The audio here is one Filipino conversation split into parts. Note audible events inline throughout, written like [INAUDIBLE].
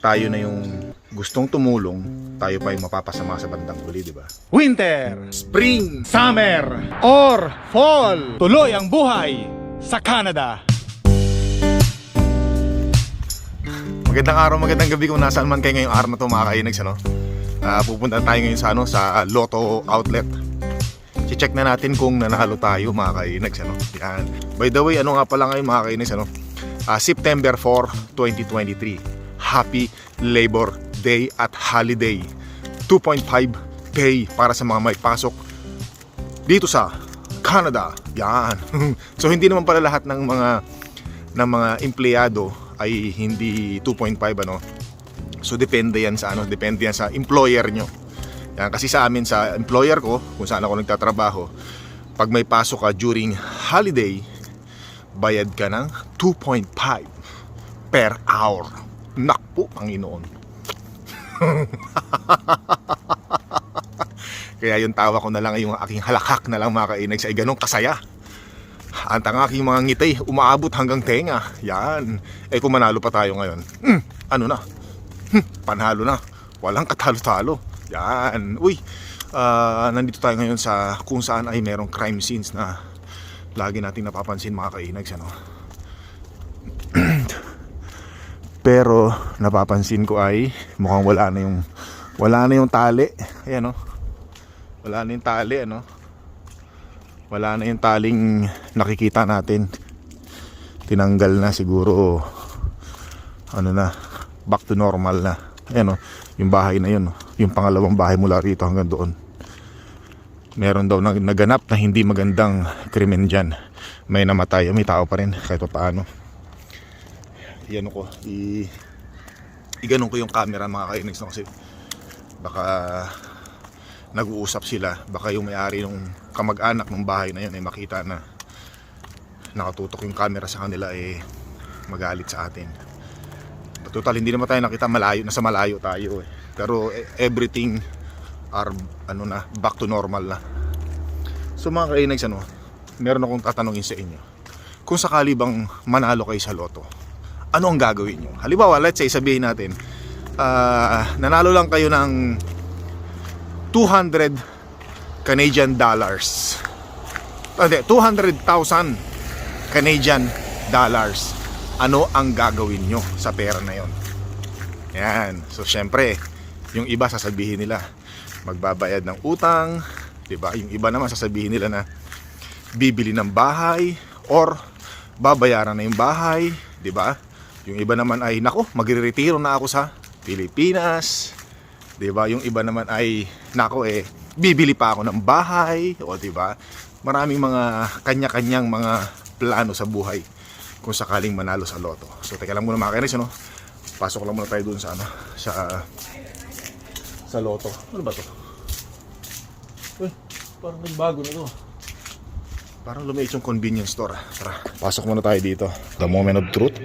tayo na yung gustong tumulong, tayo pa yung mapapasama sa bandang huli, di ba? Winter, Spring! summer, or fall. Tuloy ang buhay sa Canada. Magandang araw, magandang gabi kung nasaan man kayo ngayong araw na ito mga kainags, ano? Ah, pupunta tayo ngayon sa, ano, sa Lotto Outlet. check na natin kung nanalo tayo mga kainags, ano? Yan. By the way, ano nga pala ngayon mga kainags, ano? Ah, September 4, 2023. Happy Labor Day at Holiday. 2.5 pay para sa mga may pasok dito sa Canada. Yan. [LAUGHS] so hindi naman pala lahat ng mga ng mga empleyado ay hindi 2.5 ano. So depende yan sa ano, depende yan sa employer nyo. Yan kasi sa amin sa employer ko kung saan ako nagtatrabaho, pag may pasok ka during holiday, bayad ka ng 2.5 per hour. Nakpo, Panginoon. [LAUGHS] Kaya yung tawa ko na lang ay yung aking halakak na lang mga kainag sa ganong kasaya. Ang aking mga ngiti umaabot hanggang tenga. Yan. Eh kung manalo pa tayo ngayon. Hmm, ano na? Hmm, panalo na. Walang katalo-talo. Yan. Uy, ah, nandito tayo ngayon sa kung saan ay merong crime scenes na lagi nating napapansin mga kainags. Ano? Pero napapansin ko ay mukhang wala na yung wala na yung tali. Ayan oh. Wala na yung tali ano. Wala na yung taling nakikita natin. Tinanggal na siguro ano na back to normal na. Ayan oh, yung bahay na yun, oh. yung pangalawang bahay mula rito hanggang doon. Meron daw nag naganap na hindi magandang krimen dyan. May namatay, may tao pa rin kahit pa paano. Yan ko, i iganon ko yung camera mga kainags no, kasi baka nag-uusap sila. Baka yung may-ari ng kamag-anak ng bahay na yun ay makita na nakatutok yung camera sa kanila eh magalit sa atin. Total hindi naman tayo nakita malayo nasa malayo tayo eh. Pero eh, everything are ano na back to normal na. So mga kainags ano meron akong tatanungin sa inyo. Kung sakali bang manalo kayo sa loto ano ang gagawin nyo halimbawa let's say sabihin natin ah, nanalo lang kayo ng 200 Canadian dollars. Ah, Hindi, 200,000 Canadian dollars. Ano ang gagawin nyo sa pera na yon? Yan. So, syempre, yung iba sasabihin nila, magbabayad ng utang, 'di ba? Yung iba naman sasabihin nila na bibili ng bahay or babayaran na yung bahay, 'di ba? Yung iba naman ay nako, magre-retiro na ako sa Pilipinas, 'di ba? Yung iba naman ay nako eh bibili pa ako ng bahay, o 'di ba? Maraming mga kanya-kanyang mga plano sa buhay kung sakaling manalo sa loto. So teka lang muna mga kainis, ano? Pasok lang muna tayo dun sa ano, sa sa loto. Ano ba 'to? Uy, parang nagbago na 'to. Parang lumiit yung convenience store. ah. Tara, pasok muna tayo dito. The moment of truth.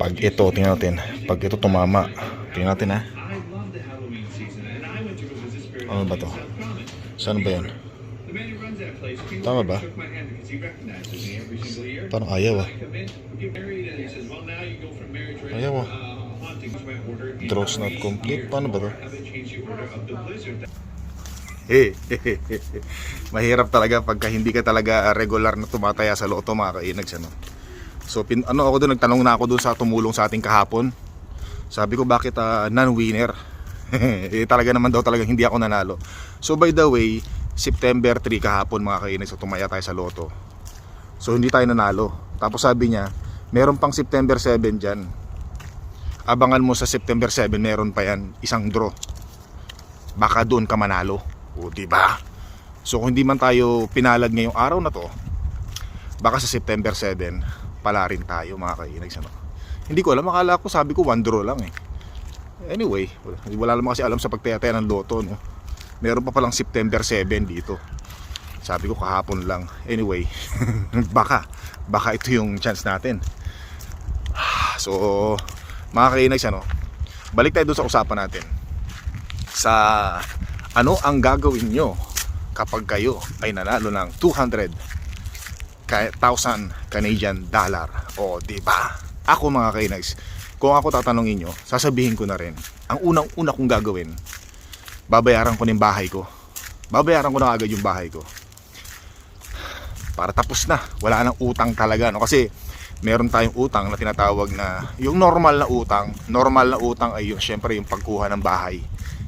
Pag ito, tingnan natin. Pag ito tumama, tingnan natin ha. Ano ba to? Saan ba yan? Tama ba? Parang ayaw ah. Ayaw ah. Draws not complete. Paano ba to? [LAUGHS] Mahirap talaga pagka hindi ka talaga regular na tumataya sa loto mga kainags ano. So pin, ano ako doon nagtanong na ako doon sa tumulong sa ating kahapon. Sabi ko bakit ah, non-winner? [LAUGHS] eh, talaga naman daw talaga hindi ako nanalo. So by the way, September 3 kahapon mga kainags so tumaya tayo sa loto. So hindi tayo nanalo. Tapos sabi niya, meron pang September 7 diyan. Abangan mo sa September 7 meron pa yan isang draw. Baka doon ka manalo. O, ba? So, kung hindi man tayo pinalad ngayong araw na to, baka sa September 7, pala rin tayo mga kainags. Ano? Hindi ko alam, akala ko, sabi ko, one draw lang eh. Anyway, wala naman kasi alam sa pagtayataya ng loto, no? Meron pa palang September 7 dito. Sabi ko kahapon lang. Anyway, [LAUGHS] baka, baka ito yung chance natin. [SIGHS] So, mga kainags, ano, balik tayo doon sa usapan natin. Sa ano ang gagawin nyo kapag kayo ay nanalo ng 200 ka- thousand Canadian dollar. O, di ba? Ako mga kainags, kung ako tatanungin nyo, sasabihin ko na rin, ang unang-una kong gagawin, babayaran ko ng bahay ko. Babayaran ko na agad yung bahay ko. Para tapos na, wala nang utang talaga. No? Kasi meron tayong utang na tinatawag na, yung normal na utang, normal na utang ay yung syempre yung pagkuha ng bahay.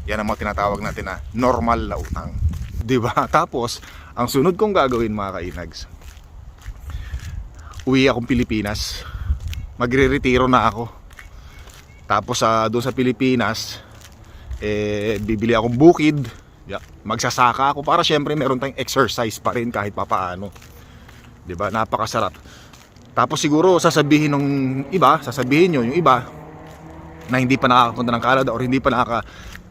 Yan ang mga tinatawag natin na normal na utang. 'Di ba? [LAUGHS] Tapos, ang sunod kong gagawin mga kainags, uwi akong Pilipinas. Magre-retiro na ako. Tapos sa doon sa Pilipinas, eh bibili akong bukid. Yeah, magsasaka ako para syempre meron tayong exercise pa rin kahit papaano. 'Di ba? Napakasarap. Tapos siguro sasabihin ng iba, sasabihin nyo yung iba na hindi pa nakakapunta ng Canada or hindi pa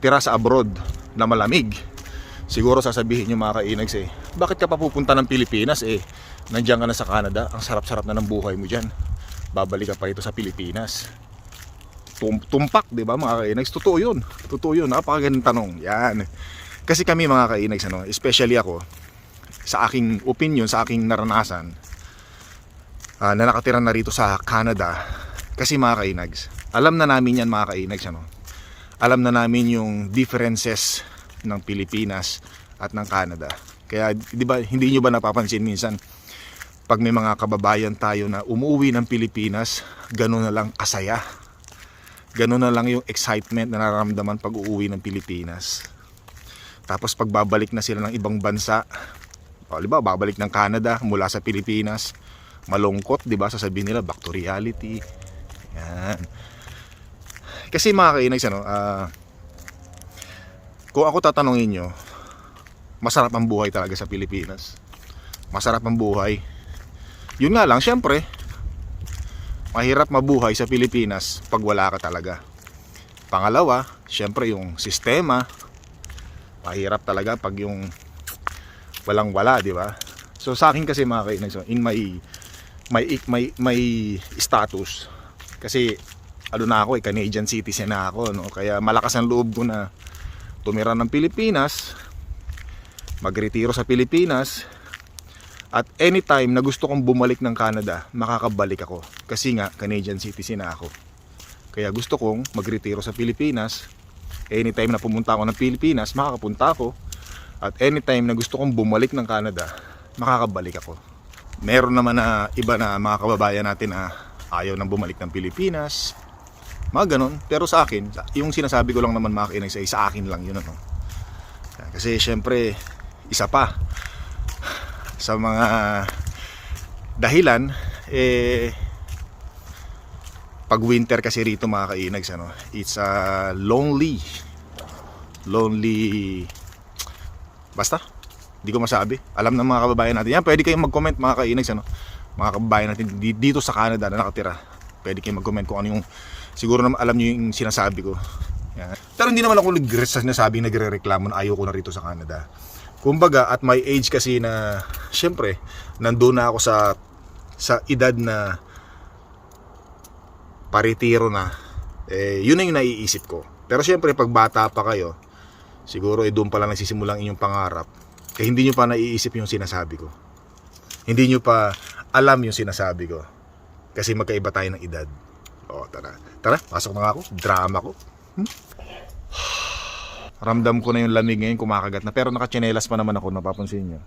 nakakatira sa abroad na malamig. Siguro sasabihin nyo mga kainags eh, bakit ka pa pupunta ng Pilipinas eh? Nandiyan ka na sa Canada, ang sarap-sarap na ng buhay mo dyan. Babalik ka pa rito sa Pilipinas. Tum tumpak, di ba mga kainags? Totoo yun. Totoo yun. Napakagandang tanong. Yan. Kasi kami mga kainags, ano, especially ako, sa aking opinion, sa aking naranasan, ah, na nakatira na rito sa Canada, kasi mga kainags, alam na namin yan mga kainags, ano, alam na namin yung differences ng Pilipinas at ng Canada. Kaya, di ba, hindi nyo ba napapansin minsan, pag may mga kababayan tayo na umuwi ng Pilipinas, gano'n na lang kasaya. Gano'n na lang yung excitement na nararamdaman pag uuwi ng Pilipinas. Tapos pagbabalik na sila ng ibang bansa, o, di ba, babalik ng Canada mula sa Pilipinas, malungkot, di ba, sasabihin nila, back to reality. Yan. Kasi mga kainags, ano, ah, kung ako tatanungin nyo, masarap ang buhay talaga sa Pilipinas. Masarap ang buhay. Yun nga lang, syempre, mahirap mabuhay sa Pilipinas pag wala ka talaga. Pangalawa, syempre yung sistema, mahirap talaga pag yung walang wala, di ba? So sa akin kasi mga kainan, so in my my my my status kasi ano na ako eh, Canadian citizen na ako, no? Kaya malakas ang loob ko na tumira ng Pilipinas, magretiro sa Pilipinas, at anytime na gusto kong bumalik ng Canada, makakabalik ako. Kasi nga, Canadian citizen na ako. Kaya gusto kong magretiro sa Pilipinas. Anytime na pumunta ako ng Pilipinas, makakapunta ako. At anytime na gusto kong bumalik ng Canada, makakabalik ako. Meron naman na iba na mga kababayan natin na ayaw nang bumalik ng Pilipinas. Mga ganon. Pero sa akin, yung sinasabi ko lang naman mga kainag sa akin lang yun. Ano. Kasi syempre, isa pa sa mga dahilan eh pag winter kasi rito mga kainags ano it's a lonely lonely basta hindi ko masabi alam ng mga kababayan natin yan pwede kayong mag-comment mga kainags ano mga kababayan natin di- dito sa Canada na nakatira pwede kayong mag-comment kung ano yung siguro naman alam nyo yung sinasabi ko. Yan. pero hindi naman ako nag sa sinasabing nagre-reklamo na ayaw ko na rito sa Canada. Kumbaga at my age kasi na syempre nandun na ako sa sa edad na paritiro na eh yun na yung naiisip ko. Pero syempre pag bata pa kayo siguro eh doon pa lang nagsisimulang inyong pangarap eh hindi nyo pa naiisip yung sinasabi ko. Hindi nyo pa alam yung sinasabi ko kasi magkaiba tayo ng edad. O tara tara pasok na ako drama ko Ramdam ko na yung lamig ngayon kumakagat na. Pero nakachinelas pa naman ako, napapansin nyo.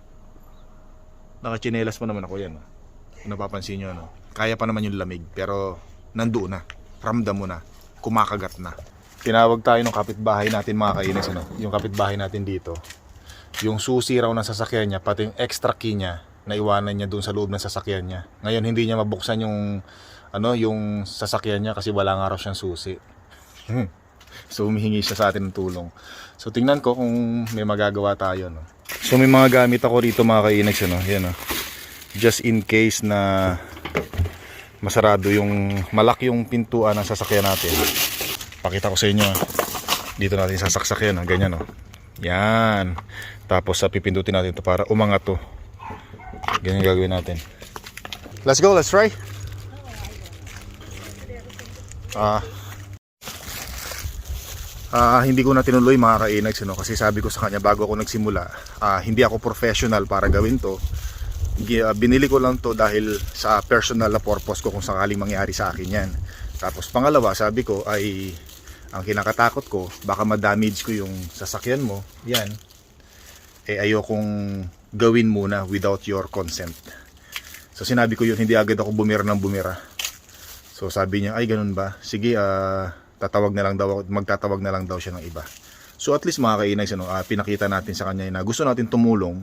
Nakachinelas pa naman ako yan. oh. Kung napapansin nyo, no? Kaya pa naman yung lamig. Pero nandoon na. Ramdam mo na. Kumakagat na. Tinawag tayo ng kapitbahay natin mga kainis. Ano? Yung kapitbahay natin dito. Yung susi raw ng sasakyan niya, pati yung extra key niya, naiwanan niya doon sa loob ng sasakyan niya. Ngayon hindi niya mabuksan yung ano yung sasakyan niya kasi wala nga raw siyang susi. Hmm. So humihingi siya sa atin ng tulong. So tingnan ko kung may magagawa tayo. No? So may mga gamit ako rito mga kainags. Ano? Yan, oh. Just in case na masarado yung malaki yung pintuan ng sasakyan natin. Pakita ko sa inyo. ah. Dito natin sasaksak yan. ah. Ganyan. Oh. Yan. Tapos sa pipindutin natin to para umangat to. Ganyan gagawin natin. Let's go, let's try. Ah, Ah, hindi ko na tinuloy mga kainags ano, kasi sabi ko sa kanya bago ako nagsimula, ah, hindi ako professional para gawin to. Ah, binili ko lang to dahil sa personal na purpose ko kung sakaling mangyari sa akin yan. Tapos pangalawa, sabi ko ay ang kinakatakot ko, baka ma-damage ko yung sasakyan mo. Yan. Eh ayokong gawin muna without your consent. So sinabi ko yun, hindi agad ako bumira ng bumira. So sabi niya, ay ganun ba? Sige, ah, tatawag na lang daw, magtatawag na lang daw siya ng iba. So at least mga kainay, ano, ah, pinakita natin sa kanya na gusto natin tumulong.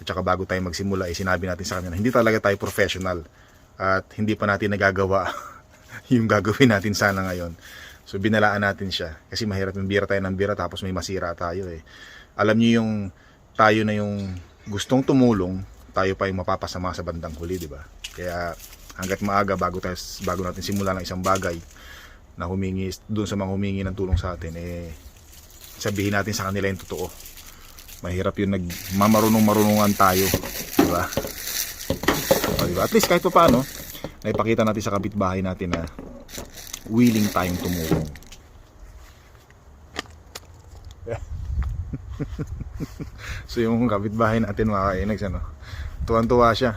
At saka bago tayo magsimula, eh, sinabi natin sa kanya na hindi talaga tayo professional. At hindi pa natin nagagawa [LAUGHS] yung gagawin natin sana ngayon. So binalaan natin siya. Kasi mahirap yung bira tayo ng bira tapos may masira tayo eh. Alam niyo yung tayo na yung gustong tumulong, tayo pa yung mapapasama sa bandang huli, di ba? Kaya hanggat maaga bago tayo bago natin simulan ng isang bagay na humingi doon sa mga humingi ng tulong sa atin eh sabihin natin sa kanila yung totoo. Mahirap yung nagmamarunong marunungan tayo, di ba? O, di ba? At least kahit pa paano, naipakita natin sa kapitbahay natin na willing tayong tumulong. [LAUGHS] so yung kapitbahay natin mga kainags, ano, tuwan-tuwa siya.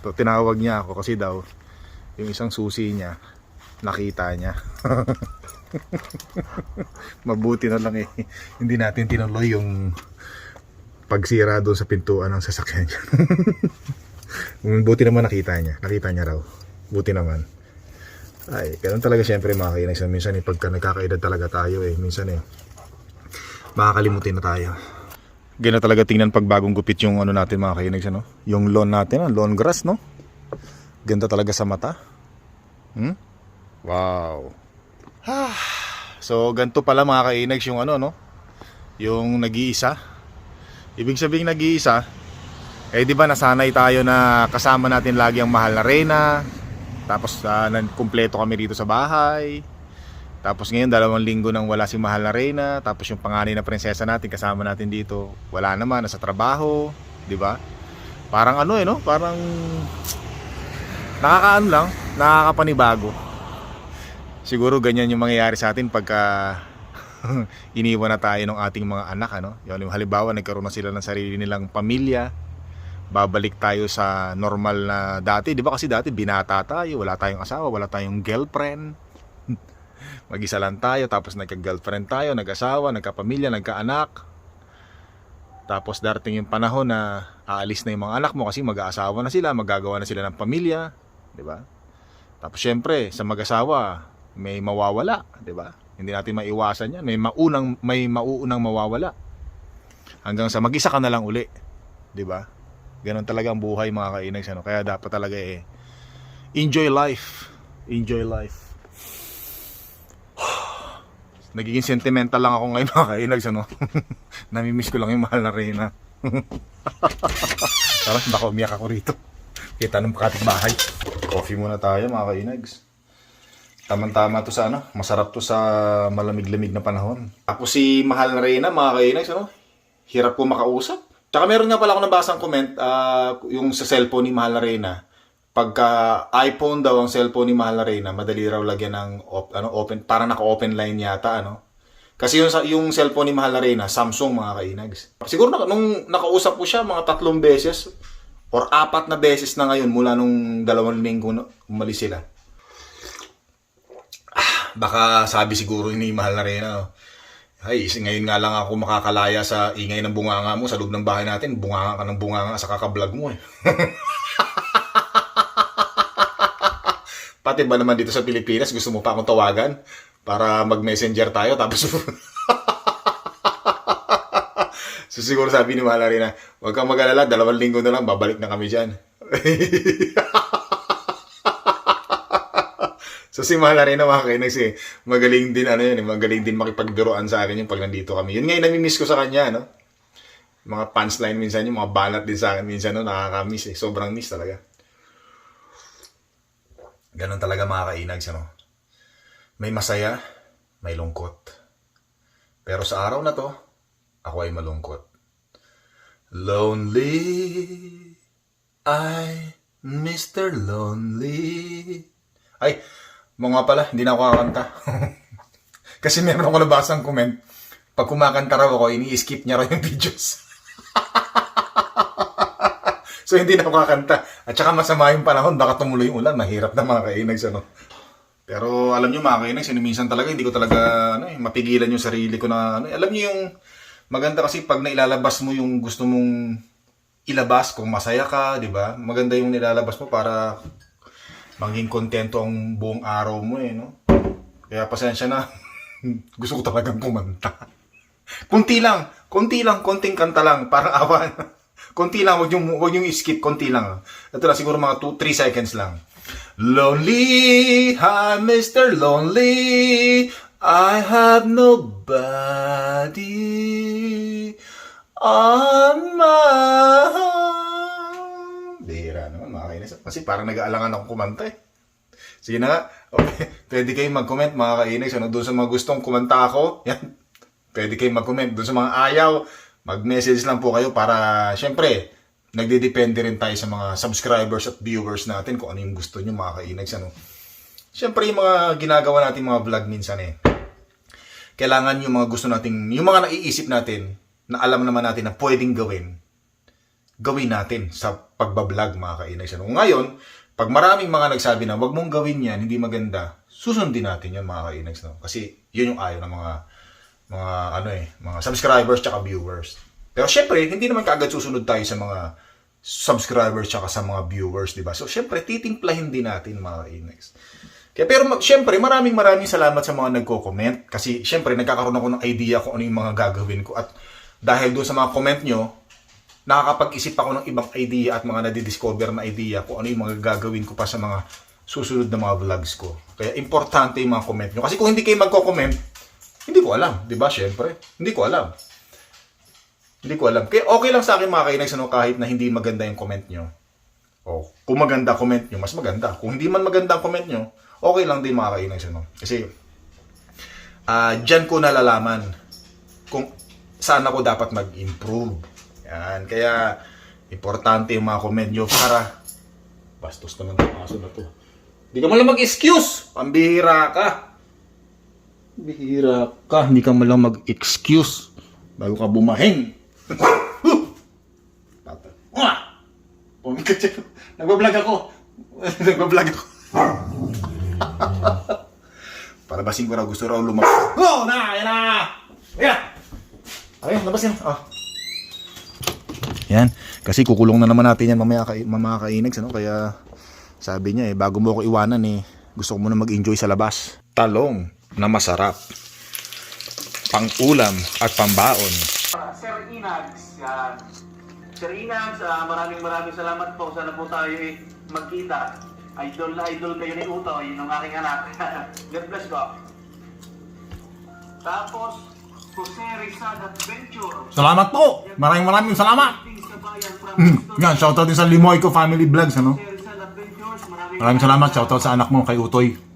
To, tinawag niya ako kasi daw, yung isang susi niya, nakita niya. [LAUGHS] Mabuti na lang eh, hindi natin tinuloy yung pagsira doon sa pintuan ng sasakyan niya. [LAUGHS] Mm, Buti naman nakita niya. Nakita niya raw. Buti naman. Ay, ganun talaga siyempre mga kainags. Minsan eh, pagka nagkakaedad talaga tayo eh. Minsan eh, makakalimutin na tayo. Ganun talaga tingnan pag bagong gupit yung ano natin mga kainags. Ano? Yung lawn natin, ah, lawn grass, no? Ganda talaga sa mata. Hmm? Wow. Ah, so, ganito pala mga kainags yung ano, no? Yung nag-iisa. Ibig sabihin nag-iisa, eh di ba nasanay tayo na kasama natin lagi ang mahal na Reyna. Tapos uh, kumpleto kami rito sa bahay. Tapos ngayon dalawang linggo nang wala si mahal na Reyna. Tapos yung panganay na prinsesa natin kasama natin dito. Wala naman, nasa trabaho. Di ba? Parang ano eh no? Parang nakakaano lang, nakakapanibago. Siguro ganyan yung mangyayari sa atin pagka [LAUGHS] iniwan na tayo ng ating mga anak ano. Yung halimbawa nagkaroon na sila ng sarili nilang pamilya, babalik tayo sa normal na dati. Di ba kasi dati binata tayo, wala tayong asawa, wala tayong girlfriend. Mag-isa lang tayo, tapos nagka-girlfriend tayo, nag-asawa, nagka-pamilya, nagka-anak. Tapos darating yung panahon na aalis na yung mga anak mo kasi mag-aasawa na sila, magagawa na sila ng pamilya, di ba? Tapos syempre, sa mag-asawa, may mawawala, di ba? Hindi natin maiwasan yan. May maunang may mauunang mawawala. Hanggang sa mag-isa ka na lang uli, di ba? Ganon talaga ang buhay mga kainags ano. Kaya dapat talaga eh enjoy life. Enjoy life. Nagiging sentimental lang ako ngayon mga kainags ano. [LAUGHS] Namimiss ko lang yung mahal na Reyna. [LAUGHS] Tara, baka umiyak ako rito. Kita ng bahay. Coffee muna tayo mga kainags. Tama-tama to sa ano, masarap to sa malamig-lamig na panahon. Tapos si Mahal na Reyna, mga kainags, ano, hirap po makausap. Tsaka meron nga pala ako nabasang comment, ah, yung sa cellphone ni Mahal na Reyna, pagka iPhone daw ang cellphone ni Mahal na Reyna, madali raw lagyan ng op, ano, open, para naka-open line yata, ano. Kasi yung, yung cellphone ni Mahal na Reyna, Samsung mga kainags. Siguro na, nung nakausap ko siya mga tatlong beses, or apat na beses na ngayon mula nung dalawang linggo na umalis sila baka sabi siguro ni Mahal na Reyna, oh, ay, ngayon nga lang ako makakalaya sa ingay ng bunganga mo sa loob ng bahay natin. Bunganga ka ng bunganga sa kakablog mo eh. [LAUGHS] Pati ba naman dito sa Pilipinas, gusto mo pa akong tawagan para mag-messenger tayo tapos [LAUGHS] So siguro sabi ni Mahal na huwag kang mag-alala, dalawang linggo na lang, babalik na kami dyan. [LAUGHS] So si Mahal na mga kainex eh, magaling din ano yun, eh, magaling din makipagbiroan sa akin yung pag nandito kami. Yun nga yung namimiss ko sa kanya, no? Mga punchline minsan yung mga banat din sa akin minsan, no? Nakakamiss eh. Sobrang miss talaga. Ganon talaga mga kainags, ano? May masaya, may lungkot. Pero sa araw na to, ako ay malungkot. Lonely, I, Mr. Lonely. Ay, mga nga pala, hindi na ako kakanta. [LAUGHS] Kasi meron ako nabasang comment. Pag kumakanta raw ako, ini-skip niya raw yung [LAUGHS] videos. [LAUGHS] so hindi na ako kakanta. At saka masama yung panahon, baka tumuloy yung ulan. Mahirap na mga kainags, ano. Pero alam nyo mga yun, minsan talaga hindi ko talaga ano, eh, mapigilan yung sarili ko na ano, eh, alam nyo yung maganda kasi pag nailalabas mo yung gusto mong ilabas kung masaya ka, di ba? Maganda yung nilalabas mo para maging kontento ang buong araw mo eh, no? Kaya pasensya na. [LAUGHS] gusto ko talagang kumanta. Kunti lang, konti lang, konting kanta lang, parang awan. Konti lang, wag yung, wag yung skip, konti lang. Ito na, siguro mga 2-3 seconds lang. Lonely, hi Mr. Lonely, I have nobody on my. Bihira naman, mga kainis. Kasi parang nag-aalangan akong kumanta eh. Sige na nga. Okay. [LAUGHS] Pwede kayong mag-comment mga kainis. Ano, doon sa mga gustong kumanta ako, yan. Pwede kayong mag-comment. Doon sa mga ayaw, mag-message lang po kayo para, syempre, nagdidepende rin tayo sa mga subscribers at viewers natin kung ano yung gusto nyo mga kainags. Ano. Syempre, yung mga ginagawa natin mga vlog minsan eh. Kailangan yung mga gusto nating, yung mga naiisip natin, na alam naman natin na pwedeng gawin, gawin natin sa pagbablog mga kainags. Ano. Ngayon, pag maraming mga nagsabi na wag mong gawin yan, hindi maganda, susundin natin yan mga kainags. No? Kasi yun yung ayaw ng mga mga ano eh, mga subscribers tsaka viewers. Pero syempre, hindi naman kaagad susunod tayo sa mga subscribers tsaka sa mga viewers, di ba? So syempre, titimplahin din natin mga kainags. Kaya pero syempre, maraming maraming salamat sa mga nagko-comment kasi syempre nagkakaroon ako ng idea kung ano yung mga gagawin ko at dahil doon sa mga comment nyo, nakakapag-isip ako ng ibang idea at mga nadidiscover na idea kung ano yung mga gagawin ko pa sa mga susunod na mga vlogs ko. Kaya importante yung mga comment nyo. Kasi kung hindi kayo magko-comment, hindi ko alam. Di ba? Syempre. Hindi ko alam. Hindi ko alam. Kaya okay lang sa akin mga kainags, ano, kahit na hindi maganda yung comment nyo. O, kung maganda comment nyo, mas maganda. Kung hindi man maganda ang comment nyo, okay lang din mga kainags, ano. Kasi, ah dyan ko nalalaman kung saan ako dapat mag-improve. Yan. Kaya, importante yung mga comment nyo para bastos naman ang aso na to. Hindi ka malang mag-excuse. Pambihira ka. Bihira ka. Hindi ka malang mag-excuse bago ka bumahing. Patay. Uwa! Pumikat siya. Nagbablog ako. [LAUGHS] Nagbablog ako. [LAUGHS] Palabasin ko raw. Gusto raw lumabas. Oh, na! Yan na! Ayan! Ayun, labasin. Oh. Yan. Kasi kukulong na naman natin yan mamaya, ka, mamaya kainags. Ano? Kaya sabi niya eh, bago mo ako iwanan eh, gusto ko muna mag-enjoy sa labas. Talong na masarap. Pang-ulam at pambaon. Sir Inags, yan. Sir Inags, ah, maraming maraming salamat po. Sana po tayo eh, magkita. Idol na idol kayo ni Uto, yun ang aking anak. [LAUGHS] God bless ko. Tapos, Jose Rizal Adventure. Salamat po! Maraming maraming salamat! Mm, yan, shoutout din sa Limoy ko Family Vlogs, ano? Maraming salamat, shoutout sa anak mo, kay Utoy.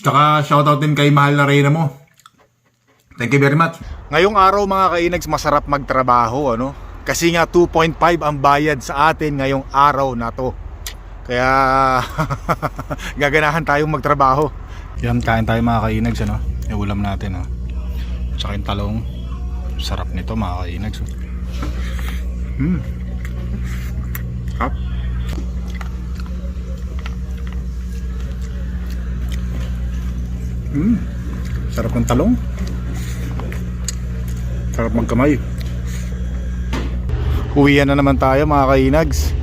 Tsaka shoutout din kay mahal na reyna mo. Thank you very much. Ngayong araw mga kainags, masarap magtrabaho, ano? Kasi nga 2.5 ang bayad sa atin ngayong araw na to. Kaya [LAUGHS] gaganahan tayong magtrabaho. Yan, kain tayo mga kainags, ano? Yung ulam natin, oh. Tsaka yung talong. Sarap nito mga kainags. oh. Hmm. Hap. Mm. Sarap ng talong. Sarap magkamay. Uwian na naman tayo mga kainags.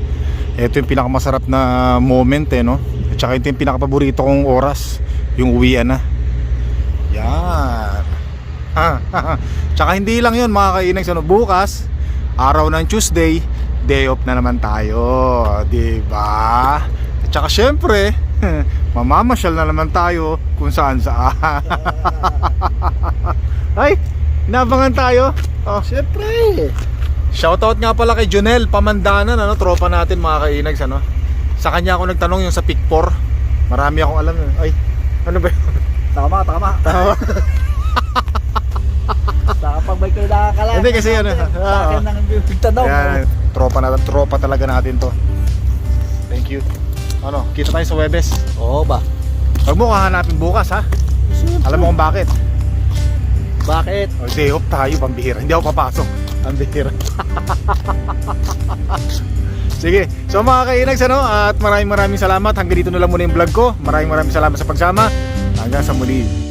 Ito yung pinakamasarap na moment eh no. At saka ito yung pinakapaborito kong oras. Yung uwian na. Yan. Ha, [LAUGHS] tsaka hindi lang yun mga kainags. Ano, bukas, araw ng Tuesday, day off na naman tayo. di ba? At saka syempre, [LAUGHS] mamamasyal na naman tayo kung saan saan. [LAUGHS] Ay, inabangan tayo. Oh, syempre. Shoutout nga pala kay Junel Pamandanan, ano, tropa natin mga kainags, ano. Sa kanya ako nagtanong yung sa Pick4. Marami akong alam. eh. Ay, ano ba yun? Tama, tama. Tama. [LAUGHS] Saka pag may kailangan ka lang. Hindi kasi ano, Sa ah, akin nang pagtanong. Yan, tropa na tropa talaga natin to. Thank you. Ano, kita tayo sa Webes. Oo ba? Huwag mo kahanapin bukas ha. Alam mo kung bakit? Bakit? O, day off tayo, pambihira. Hindi ako papasok. Ang bihira. [LAUGHS] Sige. So mga kainags ano, at maraming maraming salamat. Hanggang dito na lang muna yung vlog ko. Maraming maraming salamat sa pagsama. Hanggang sa muli.